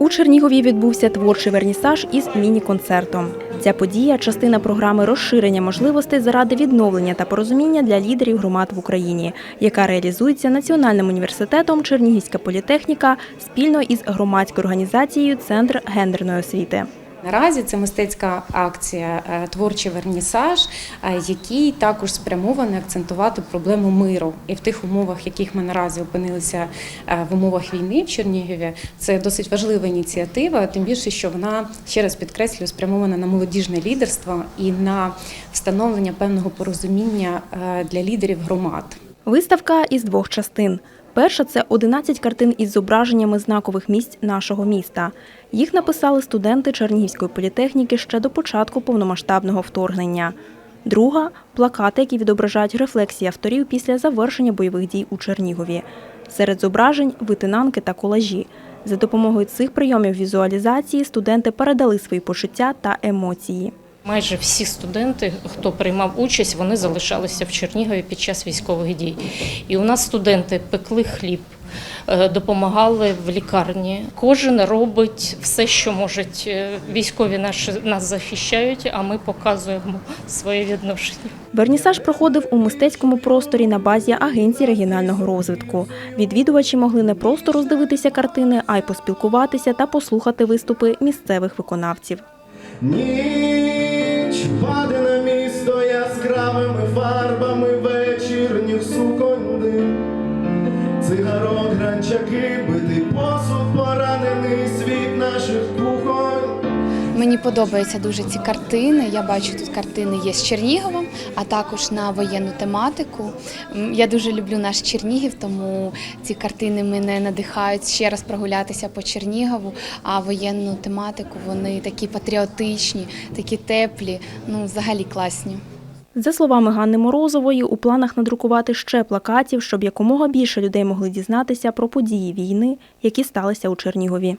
У Чернігові відбувся творчий вернісаж із міні-концертом. Ця подія частина програми розширення можливостей заради відновлення та порозуміння для лідерів громад в Україні, яка реалізується Національним університетом Чернігівська політехніка спільно із громадською організацією Центр гендерної освіти. Наразі це мистецька акція е, творчий вернісаж, е, який також спрямований акцентувати проблему миру. І в тих умовах, яких ми наразі опинилися е, в умовах війни в Чернігові, це досить важлива ініціатива, тим більше, що вона ще раз підкреслюю, спрямована на молодіжне лідерство і на встановлення певного порозуміння для лідерів громад. Виставка із двох частин. Перша це 11 картин із зображеннями знакових місць нашого міста. Їх написали студенти Чернігівської політехніки ще до початку повномасштабного вторгнення. Друга плакати, які відображають рефлексії авторів після завершення бойових дій у Чернігові. Серед зображень витинанки та колажі. За допомогою цих прийомів візуалізації студенти передали свої почуття та емоції. Майже всі студенти, хто приймав участь, вони залишалися в Чернігові під час військових дій. І у нас студенти пекли хліб, е, допомагали в лікарні. Кожен робить все, що можуть. Е, Військові наші нас захищають, а ми показуємо своє відношення. Вернісаж проходив у мистецькому просторі на базі Агенції регіонального розвитку. Відвідувачі могли не просто роздивитися картини, а й поспілкуватися та послухати виступи місцевих виконавців. Ніч паде на місто яскравими фарбами вечірніх суконди. Цигарок, гранчаки, битий посуд, поранений світ наших кухонь. Мені подобаються дуже ці картини. Я бачу тут картини є з Черніговом, а також на воєнну тематику. Я дуже люблю наш Чернігів, тому ці картини мене надихають ще раз прогулятися по Чернігову. А воєнну тематику вони такі патріотичні, такі теплі, ну взагалі класні. За словами Ганни Морозової, у планах надрукувати ще плакатів, щоб якомога більше людей могли дізнатися про події війни, які сталися у Чернігові.